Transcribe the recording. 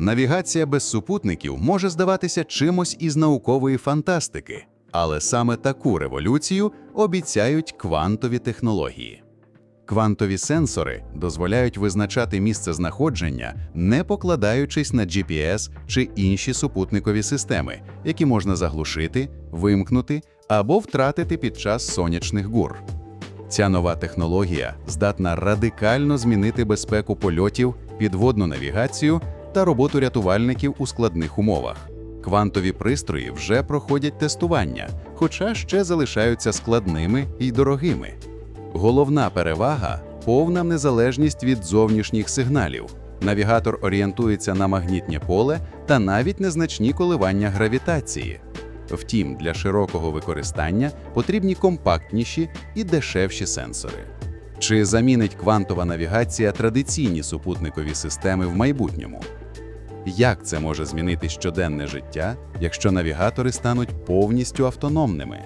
Навігація без супутників може здаватися чимось із наукової фантастики, але саме таку революцію обіцяють квантові технології. Квантові сенсори дозволяють визначати місце знаходження, не покладаючись на GPS чи інші супутникові системи, які можна заглушити, вимкнути або втратити під час сонячних гур. Ця нова технологія здатна радикально змінити безпеку польотів, підводну навігацію та роботу рятувальників у складних умовах. Квантові пристрої вже проходять тестування, хоча ще залишаються складними і дорогими. Головна перевага повна незалежність від зовнішніх сигналів. Навігатор орієнтується на магнітне поле та навіть незначні коливання гравітації. Втім, для широкого використання потрібні компактніші і дешевші сенсори. Чи замінить квантова навігація традиційні супутникові системи в майбутньому? Як це може змінити щоденне життя, якщо навігатори стануть повністю автономними?